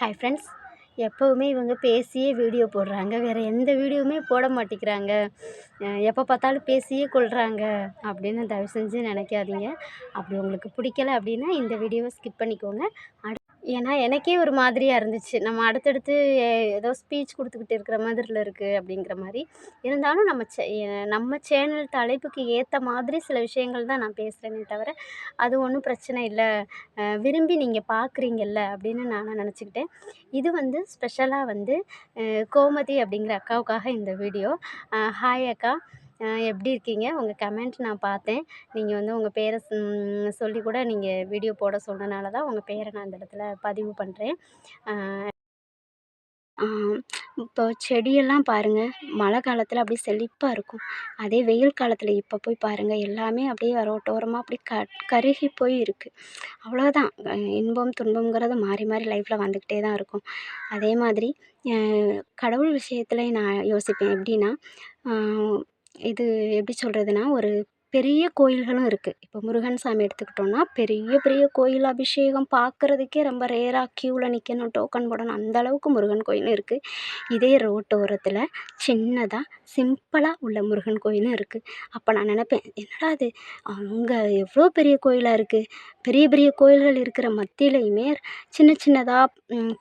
Hi friends எப்போவுமே இவங்க பேசியே வீடியோ போடுறாங்க. வேறு எந்த வீடியோவுமே போட மாட்டேங்கிறாங்க. எப்போ பார்த்தாலும் பேசியே கொள்கிறாங்க அப்படின்னு தயவு செஞ்சு நினைக்காதீங்க. அப்படி உங்களுக்கு பிடிக்கல அப்படின்னா இந்த வீடியோவை ஸ்கிப் பண்ணிக்கோங்க. ஏன்னா எனக்கே ஒரு மாதிரியாக இருந்துச்சு. நம்ம அடுத்தடுத்து ஏதோ ஸ்பீச் கொடுத்துக்கிட்டு இருக்கிற மாதிரில இருக்குது அப்படிங்கிற மாதிரி. இருந்தாலும் நம்ம சே நம்ம சேனல் தலைப்புக்கு ஏற்ற மாதிரி சில விஷயங்கள் தான் நான் பேசுகிறேனே தவிர அது ஒன்றும் பிரச்சனை இல்லை. விரும்பி நீங்கள் பார்க்குறீங்கல்ல அப்படின்னு நான் நினச்சிக்கிட்டேன். இது வந்து ஸ்பெஷலாக வந்து கோமதி அப்படிங்கிற அக்காவுக்காக இந்த வீடியோ ஹாய் அக்கா. எப்படி இருக்கீங்க? உங்கள் கமெண்ட் நான் பார்த்தேன். நீங்கள் வந்து உங்கள் பேரை சொல்லி கூட நீங்கள் வீடியோ போட சொன்னனால தான் உங்கள் பேரை நான் அந்த இடத்துல பதிவு பண்ணுறேன் இப்போ செடியெல்லாம் பாருங்கள் மழை காலத்தில் அப்படியே செழிப்பாக இருக்கும். அதே வெயில் காலத்தில் இப்போ போய் பாருங்கள் எல்லாமே அப்படியே ரோட்டோரமாக அப்படி க கருகி போய் இருக்குது அவ்வளோதான் இன்பம் துன்பங்கிறது மாறி மாறி லைஃப்பில் வந்துக்கிட்டே தான் இருக்கும். அதே மாதிரி கடவுள் விஷயத்துல நான் யோசிப்பேன். எப்படின்னா இது எப்படி சொல்கிறதுனா ஒரு பெரிய கோயில்களும் இருக்குது இப்போ முருகன் சாமி எடுத்துக்கிட்டோம்னா பெரிய பெரிய கோயில் அபிஷேகம் பார்க்குறதுக்கே ரொம்ப ரேராக க்யூவில் நிற்கணும் டோக்கன் போடணும் அந்தளவுக்கு முருகன் கோயிலும் இருக்குது இதே ரோட்டோரத்தில் சின்னதாக சிம்பிளாக உள்ள முருகன் கோயிலும் இருக்குது அப்போ நான் நினப்பேன் என்னடா இது? அங்கே எவ்வளோ பெரிய கோயிலாக இருக்குது பெரிய பெரிய கோயில்கள் இருக்கிற மத்தியிலையுமே சின்ன சின்னதாக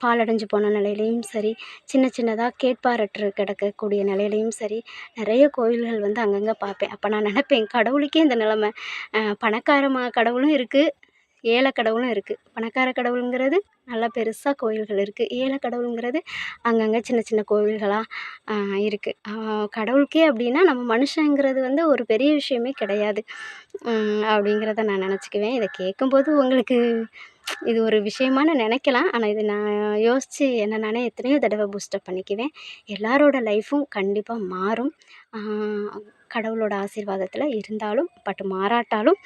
பாலடைஞ்சு போன நிலையிலையும் சரி சின்ன சின்னதாக கேட்பாரற்று கிடக்கக்கூடிய நிலையிலையும் சரி நிறைய கோயில்கள் வந்து அங்கங்கே பார்ப்பேன். அப்போ நான் நினப்பேன் கடவுளுக்கே இந்த நிலமை. பணக்காரமாக பணக்கார கடவுளும் இருக்குது ஏழை கடவுளும் இருக்குது பணக்கார கடவுளுங்கிறது நல்லா பெருசாக கோயில்கள் இருக்குது ஏழை கடவுளுங்கிறது அங்கங்கே சின்ன சின்ன கோவில்களாக இருக்குது கடவுளுக்கே அப்படின்னா நம்ம மனுஷங்கிறது வந்து ஒரு பெரிய விஷயமே கிடையாது. அப்படிங்கிறத நான் நினச்சிக்குவேன். இதை கேட்கும்போது உங்களுக்கு இது ஒரு விஷயமா நான் நினைக்கலாம். ஆனால் இது நான் யோசித்து என்ன நானே எத்தனையோ தடவை பூஸ்டப் பண்ணிக்குவேன். எல்லாரோட லைஃப்பும் கண்டிப்பாக மாறும். கடவுளோட ஆசீர்வாதத்தில் இருந்தாலும் பட் மாறாட்டாலும்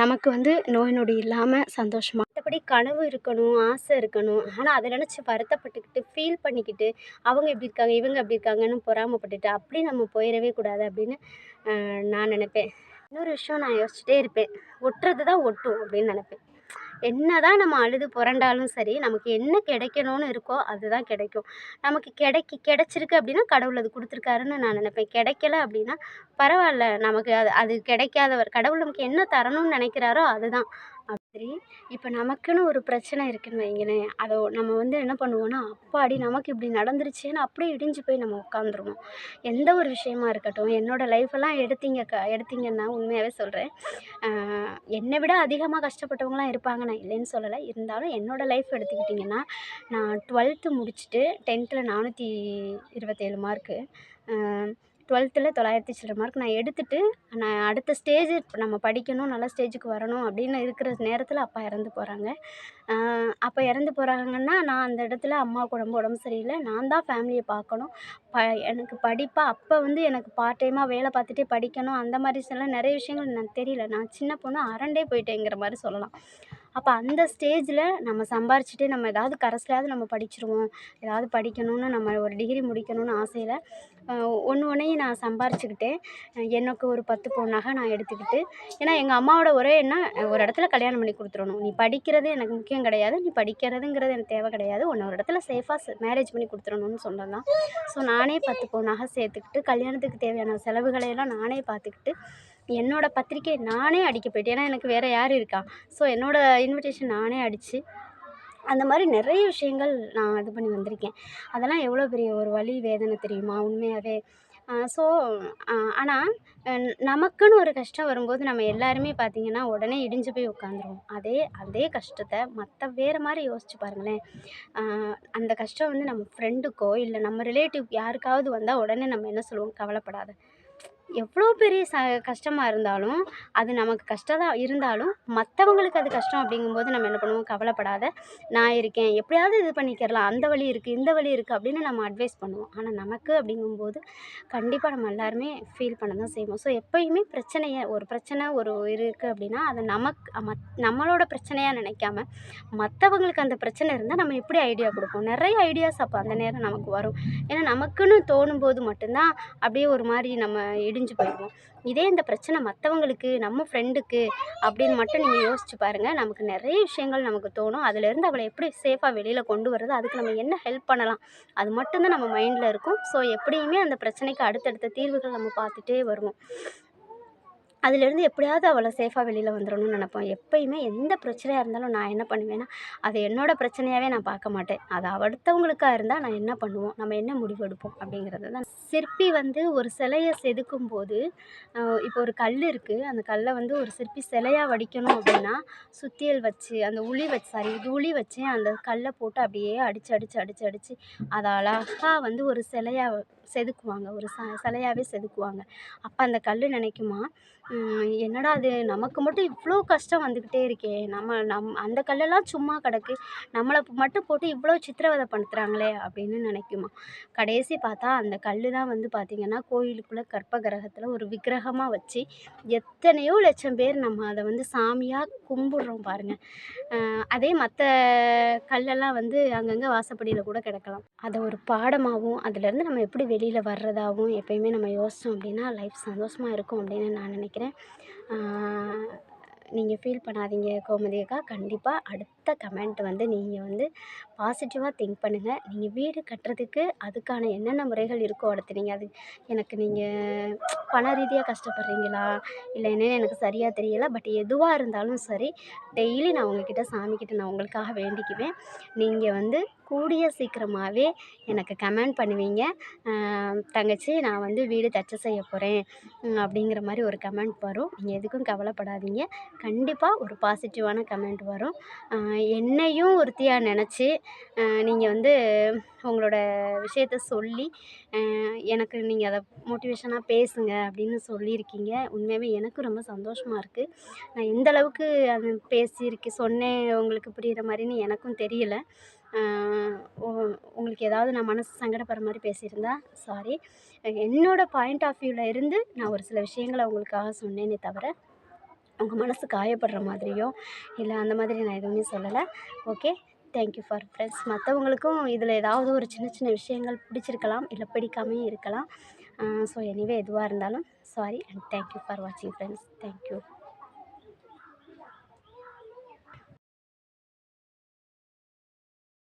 நமக்கு வந்து நோய் நொடி இல்லாமல் சந்தோஷமாக மற்றபடி கனவு இருக்கணும் ஆசை இருக்கணும். ஆனால் அதை நினச்சி வருத்தப்பட்டுக்கிட்டு ஃபீல் பண்ணிக்கிட்டு அவங்க இப்படி இருக்காங்க இவங்க அப்படி இருக்காங்கன்னு பொறாமப்பட்டுட்டு அப்படி நம்ம போயிடவே கூடாது அப்படின்னு நான் நினைப்பேன். இன்னொரு விஷயம் நான் யோசிச்சுட்டே இருப்பேன். ஒட்டுறது தான் ஒட்டும் அப்படின்னு நினப்பேன். என்னதான் நம்ம அழுது புரண்டாலும் சரி நமக்கு என்ன கிடைக்கணும்னு இருக்கோ அதுதான் கிடைக்கும். நமக்கு கிடைக்கி கிடைச்சிருக்கு அப்படின்னா கடவுள் அது கொடுத்துருக்காருன்னு நான் நினைப்பேன். கிடைக்கல அப்படின்னா பரவாயில்ல நமக்கு அது அது கிடைக்காதவர் கடவுள் நமக்கு என்ன தரணும்னு நினைக்கிறாரோ அதுதான். அப்படி. இப்போ நமக்குன்னு ஒரு பிரச்சனை இருக்குன்னு வைங்களேன். அதை நம்ம வந்து என்ன பண்ணுவோம்னா அப்பாடி நமக்கு இப்படி நடந்துருச்சேன்னு அப்படியே இடிஞ்சு போய் நம்ம உட்காந்துருவோம் எந்த ஒரு விஷயமா இருக்கட்டும் என்னோட லைஃப்பெல்லாம் எடுத்தீங்க க எடுத்தீங்கன்னா உண்மையாகவே சொல்கிறேன் என்னை விட அதிகமாக கஷ்டப்பட்டவங்களாம் இருப்பாங்க. நான் இல்லைன்னு சொல்லலை. இருந்தாலும் என்னோட லைஃப் எடுத்துக்கிட்டிங்கன்னா நான் டுவெல்த்து முடிச்சுட்டு டென்த்தில் நானூற்றி இருபத்தேழு மார்க்கு டுவெல்த்தில் தொள்ளாயிரத்தி சில்லற மார்க் நான் எடுத்துட்டு நான் அடுத்த ஸ்டேஜ் நம்ம படிக்கணும் நல்ல ஸ்டேஜுக்கு வரணும் அப்படின்னு இருக்கிற நேரத்தில் அப்பா இறந்து போகிறாங்க அப்போ இறந்து போகிறாங்கன்னா நான் அந்த இடத்துல அம்மாவுக்கு உடம்பு உடம்பு சரியில்லை. நான் தான் ஃபேமிலியை பார்க்கணும். ப எனக்கு படிப்பாக அப்போ வந்து எனக்கு பார்ட் டைமாக வேலை பார்த்துட்டே படிக்கணும். அந்த மாதிரி சில நிறைய விஷயங்கள் நான் தெரியல. நான் சின்ன பொண்ணு அரண்டே போயிட்டேங்கிற மாதிரி சொல்லலாம். அப்போ அந்த ஸ்டேஜில் நம்ம சம்பாரிச்சுட்டு நம்ம ஏதாவது கரஸ்லையாவது நம்ம படிச்சிருவோம். ஏதாவது படிக்கணும்னு நம்ம ஒரு டிகிரி முடிக்கணும்னு ஆசையில் ஒன்று ஒன்றையும் நான் சம்பாரிச்சுக்கிட்டேன். எனக்கு ஒரு பத்து பவுன் நகை நான் எடுத்துக்கிட்டு ஏன்னா எங்கள் அம்மாவோட ஒரே எண்ணம் ஒரு இடத்துல கல்யாணம் பண்ணி கொடுத்துடணும். நீ படிக்கிறது எனக்கு முக்கியம் கிடையாது. நீ படிக்கிறதுங்கிறது எனக்கு தேவை கிடையாது. ஒன்று ஒரு இடத்துல சேஃபாக மேரேஜ் பண்ணி கொடுத்துடணும்னு சொன்னது தான். ஸோ நானே பத்து பவுன் நகை சேர்த்துக்கிட்டு கல்யாணத்துக்கு தேவையான செலவுகளையெல்லாம் நானே பார்த்துக்கிட்டு என்னோடய பத்திரிக்கை நானே அடிக்க போயிட்டேன். ஏன்னா எனக்கு வேறு யார் இருக்கா? ஸோ என்னோடய இன்விடேஷன் நானே அடித்து அந்த மாதிரி நிறைய விஷயங்கள் நான் இது பண்ணி வந்திருக்கேன். அதெல்லாம் எவ்வளோ பெரிய ஒரு வழி வேதனை தெரியுமா? உண்மையாகவே ஸோ ஆனால் நமக்குன்னு ஒரு கஷ்டம் வரும்போது நம்ம எல்லாருமே பார்த்திங்கன்னா உடனே இடிஞ்சு போய் உட்காந்துருவோம். அதே அதே கஷ்டத்தை மற்ற வேறு மாதிரி யோசிச்சு பாருங்களேன். அந்த கஷ்டம் வந்து நம்ம ஃப்ரெண்டுக்கோ இல்லை நம்ம ரிலேட்டிவ் யாருக்காவது வந்தால் உடனே நம்ம என்ன சொல்லுவோம்? கவலைப்படாத. எவ்வளோ பெரிய ச கஷ்டமாக இருந்தாலும் அது நமக்கு கஷ்டம் தான் இருந்தாலும் மற்றவங்களுக்கு அது கஷ்டம் அப்படிங்கும்போது நம்ம என்ன பண்ணுவோம்? கவலைப்படாத நான் இருக்கேன். எப்படியாவது இது பண்ணிக்கிறலாம். அந்த வழி இருக்குது இந்த வழி இருக்குது அப்படின்னு நம்ம அட்வைஸ் பண்ணுவோம். ஆனால் நமக்கு அப்படிங்கும்போது கண்டிப்பாக நம்ம எல்லாருமே ஃபீல் பண்ண தான் செய்வோம். ஸோ எப்பயுமே பிரச்சனையை ஒரு பிரச்சனை ஒரு இருக்குது அப்படின்னா அதை நமக்கு மத் நம்மளோட பிரச்சனையாக நினைக்காம மற்றவங்களுக்கு அந்த பிரச்சனை இருந்தால் நம்ம எப்படி ஐடியா கொடுப்போம்? நிறைய ஐடியாஸ் அப்போ அந்த நேரம் நமக்கு வரும். ஏன்னா நமக்குன்னு தோணும் போது மட்டும்தான் அப்படியே ஒரு மாதிரி நம்ம இடி முடிஞ்சு போயிடும் இதே இந்த பிரச்சனை மற்றவங்களுக்கு நம்ம ஃப்ரெண்டுக்கு அப்படின்னு மட்டும் நீங்கள் யோசிச்சு பாருங்கள் நமக்கு நிறைய விஷயங்கள் நமக்கு தோணும். அதுலேருந்து அவளை எப்படி சேஃபாக வெளியில் கொண்டு வர்றது? அதுக்கு நம்ம என்ன ஹெல்ப் பண்ணலாம்? அது மட்டும்தான் நம்ம மைண்டில் இருக்கும். ஸோ எப்படியுமே அந்த பிரச்சனைக்கு அடுத்தடுத்த தீர்வுகள் நம்ம பார்த்துட்டே வருவோம். அதுலேருந்து எப்படியாவது அவளை சேஃபாக வெளியில் வந்துடணும்னு நினப்போம். எப்பயுமே எந்த பிரச்சனையாக இருந்தாலும் நான் என்ன பண்ணுவேன்னா அது என்னோடய பிரச்சனையாகவே நான் பார்க்க மாட்டேன். அது அடுத்தவங்களுக்காக இருந்தால் நான் என்ன பண்ணுவோம்? நம்ம என்ன முடிவு எடுப்போம்? அப்படிங்கிறது தான் சிற்பி வந்து ஒரு சிலையை செதுக்கும் போது இப்போ ஒரு கல் இருக்குது அந்த கல்லை வந்து ஒரு சிற்பி சிலையாக வடிக்கணும் அப்படின்னா சுத்தியல் வச்சு அந்த உளி வச்சு சாரி உளி வச்சு அந்த கல்லை போட்டு அப்படியே அடித்து அடித்து அடித்து அடித்து அதை அழகாக வந்து ஒரு சிலையாக செதுக்குவாங்க. ஒரு ச சிலையாவே செதுக்குவாங்க. அப்போ அந்த கல் நினைக்குமா? என்னடா அது நமக்கு மட்டும் இவ்வளோ கஷ்டம் வந்துக்கிட்டே இருக்கே. நம்ம நம் அந்த கல்லெல்லாம் சும்மா கிடக்கு. நம்மளை மட்டும் போட்டு இவ்வளோ சித்திரவதை படுத்துகிறாங்களே அப்படின்னு நினைக்குமா. கடைசி பார்த்தா அந்த கல் தான் வந்து பார்த்திங்கன்னா கோயிலுக்குள்ளே கற்ப கிரகத்தில் ஒரு விக்கிரகமாக வச்சு எத்தனையோ லட்சம் பேர் நம்ம அதை வந்து சாமியாக கும்பிட்றோம் பாருங்கள் அதே மற்ற கல்லெல்லாம் வந்து அங்கங்கே வாசப்படியில் கூட கிடக்கலாம். அதை ஒரு பாடமாகவும் அதுலேருந்து நம்ம எப்படி வெளியில் வர்றதாகவும் எப்பயுமே நம்ம யோசித்தோம் அப்படின்னா லைஃப் சந்தோஷமாக இருக்கும் அப்படின்னு நான் நினைக்கிறேன். நீங்கள் ஃபீல் பண்ணாதீங்க கோமதி அக்கா. கண்டிப்பாக அடுத்த கமெண்ட் வந்து நீங்கள் வந்து பாசிட்டிவாக திங்க் பண்ணுங்கள் நீங்கள் வீடு கட்டுறதுக்கு அதுக்கான என்னென்ன முறைகள் இருக்கோ அடுத்து நீங்கள் அது எனக்கு நீங்கள் பண ரீதியாக கஷ்டப்படுறீங்களா? இல்லை என்னென்னு எனக்கு சரியாக தெரியலை. பட் எதுவாக இருந்தாலும் சரி டெய்லி நான் உங்கள்கிட்ட சாமிக்கிட்ட நான் உங்களுக்காக வேண்டிக்குவேன். நீங்கள் வந்து கூடிய சீக்கிரமாகவே எனக்கு கமெண்ட் பண்ணுவீங்க. தங்கச்சி நான் வந்து வீடு தச்சு செய்ய போகிறேன் அப்படிங்கிற மாதிரி ஒரு கமெண்ட் வரும். நீங்கள் எதுக்கும் கவலைப்படாதீங்க. கண்டிப்பாக ஒரு பாசிட்டிவான கமெண்ட் வரும். என்னையும் ஒருத்தியாக நினச்சி நீங்கள் வந்து உங்களோட விஷயத்த சொல்லி எனக்கு நீங்கள் அதை மோட்டிவேஷனாக பேசுங்க அப்படின்னு சொல்லியிருக்கீங்க. உண்மையாகவே எனக்கும் ரொம்ப சந்தோஷமாக இருக்குது நான் எந்த அளவுக்கு அது பேசியிருக்கேன் சொன்னேன் உங்களுக்கு புரிகிற மாதிரின்னு எனக்கும் தெரியல. உங்களுக்கு ஏதாவது நான் மனசு சங்கடப்படுற மாதிரி பேசியிருந்தா சாரி என்னோடய பாயிண்ட் ஆஃப் வியூவில் இருந்து நான் ஒரு சில விஷயங்களை உங்களுக்காக சொன்னேனே தவிர அவங்க மனசு காயப்படுற மாதிரியோ இல்லை அந்த மாதிரி நான் எதுவுமே சொல்லலை. ஓகே தேங்க்யூ ஃபார் ஃப்ரெண்ட்ஸ் மற்றவங்களுக்கும் இதில் ஏதாவது ஒரு சின்ன சின்ன விஷயங்கள் பிடிச்சிருக்கலாம் இல்லை பிடிக்காமையும் இருக்கலாம். ஸோ எனிவே எதுவாக இருந்தாலும் sorry and thank you for வாட்சிங் ஃப்ரெண்ட்ஸ் தேங்க்யூ